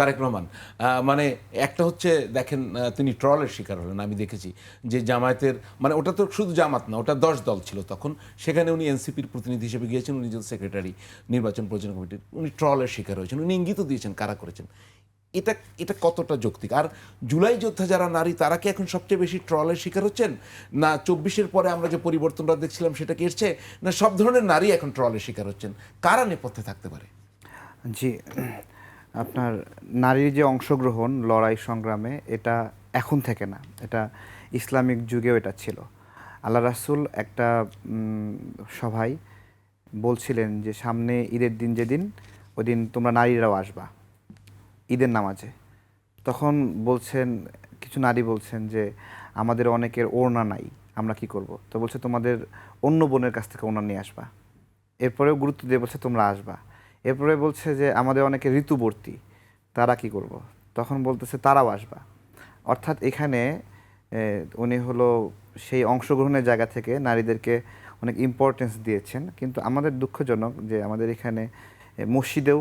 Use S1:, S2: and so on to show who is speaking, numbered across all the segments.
S1: তারেক রহমান। মানে একটা হচ্ছে দেখেন তিনি ট্রলের শিকার হলেন, আমি দেখেছি। যে জামায়াতের মানে ওটা তো শুধু জামাত না, ওটা দশ দল ছিল তখন। সেখানে উনি এনসিপির প্রতিনিধি হিসেবে গিয়েছেন, উনি যে সেক্রেটারি, নির্বাচন পরিচালনা কমিটির, উনি ট্রলের শিকার হয়েছেন, উনি ইঙ্গিত দিয়েছেন কারা করেছেন। এটা এটা কতটা যৌক্তিক? আর জুলাই যোদ্ধা যারা নারী, তারা কি এখন সবচেয়ে বেশি ট্রলের শিকার হচ্ছেন? না চব্বিশের পরে আমরা যে পরিবর্তনটা দেখছিলাম, সেটা কি এসছে না সব ধরনের নারী এখন ট্রলের শিকার হচ্ছেন? কারা নেপথ্যে থাকতে পারে?
S2: জি আপনার নারীর যে অংশগ্রহণ, লড়াই সংগ্রামে, এটা এখন থেকে না। এটা ইসলামিক যুগেও এটা ছিল। আল্লাহ রাসুল একটা সভায় বলছিলেন যে, সামনে ঈদের দিন যেদিন ওই দিন তোমরা নারীরাও আসবা, ঈদের নামাজে। তখন বলছেন, কিছু নারী বলছেন যে, আমাদের অনেকের ওড়না নাই, আমরা কি করব? তো বলছে, তোমাদের অন্য বোনের কাছ থেকে ওড়না নিয়ে আসবা। এরপরেও গুরুত্ব দিয়ে বলছে, তোমরা আসবা। এরপরে বলছে যে আমাদের অনেকে ঋতুবর্তী, তারা কি করব? তখন বলতেছে তারাও আসবা। অর্থাৎ এখানে উনি হলো সেই অংশগ্রহণের জায়গা থেকে নারীদেরকে অনেক ইম্পর্টেন্স দিয়েছেন। কিন্তু আমাদের দুঃখজনক যে আমাদের এখানে মসজিদেও,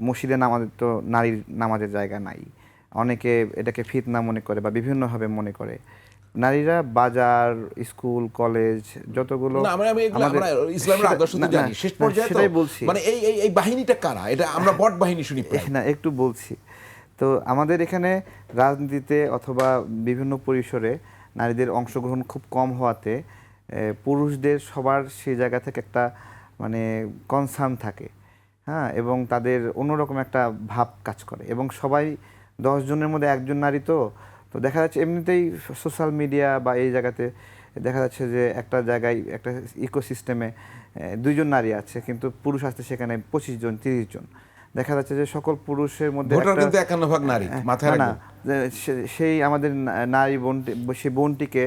S2: মসজিদে নামাজের তো নারীর নামাজের জায়গা নাই। অনেকে এটাকে ফিতনা মনে করে বা বিভিন্নভাবে মনে করে। নারীরা বাজার স্কুল কলেজ যতগুলো
S1: না আমরা আমি আমরা ইসলামের আদর্শ তো
S2: না, না,
S1: জানি। শেষ
S2: না,
S1: পর্যায়ে
S2: সেটাই বলছি।
S1: মানে এই এই এই বাহিনীটা কারা? এটা আমরা বট বাহিনী শুনি।
S2: না একটু বলছি। তো আমাদের এখানে রাজনীতিতে অথবা বিভিন্ন পরিসরে নারীদের অংশগ্রহণ খুব কম হওয়াতে পুরুষদের সবার সেই জায়গা থেকে একটা মানে কনসার্ন থাকে। হ্যাঁ এবং তাদের অন্যরকম একটা ভাব কাজ করে। এবং সবাই জনের মধ্যে একজন নারী তো তো দেখা যাচ্ছে এমনিতেই সোশ্যাল মিডিয়া বা এই জায়গাতে দেখা যাচ্ছে যে একটা জায়গায় একটা ইকোসিস্টেমে দুইজন নারী আছে কিন্তু পুরুষ আসছে সেখানে পঁচিশ জন তিরিশ জন। দেখা যাচ্ছে যে সকল পুরুষের মধ্যে
S1: ভোটার কিন্তু একান্ন ভাগ নারী মাথায়
S2: না, সেই আমাদের নারী বোনটি সেই বোনটিকে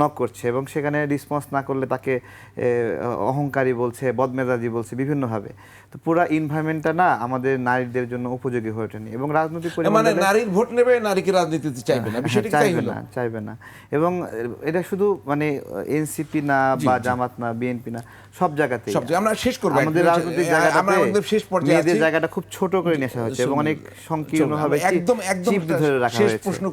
S2: নক করছে এবং সেখানে রেসপন্স না করলে তাকে অহংকারী বলছে বদমেজাজি বলছে বিভিন্নভাবে। তো পুরো ইনভায়রনমেন্টটা না আমাদের নারীদের জন্য উপযোগী হয়ে ওঠেনি এবং রাজনৈতিক
S1: মানে নারীর ভোট নেবে নারীকে রাজনীতিতে চাইবে না? বিষয়টি
S2: চাইবে না চাইবে না। এবং এটা শুধু মানে এনসিপি না বা জামাত না বিএনপি না সব জায়গাতে
S1: সব আমরা শেষ করব
S2: আমাদের রাজনৈতিক
S1: আমাদের শেষ পর্যায়ে
S2: জায়গাটা খুব ছোট করে নেশা হচ্ছে এবং অনেক সংকীর্ণভাবে
S1: একদম একদম
S2: ধরে রাখা
S1: শেষ প্রশ্ন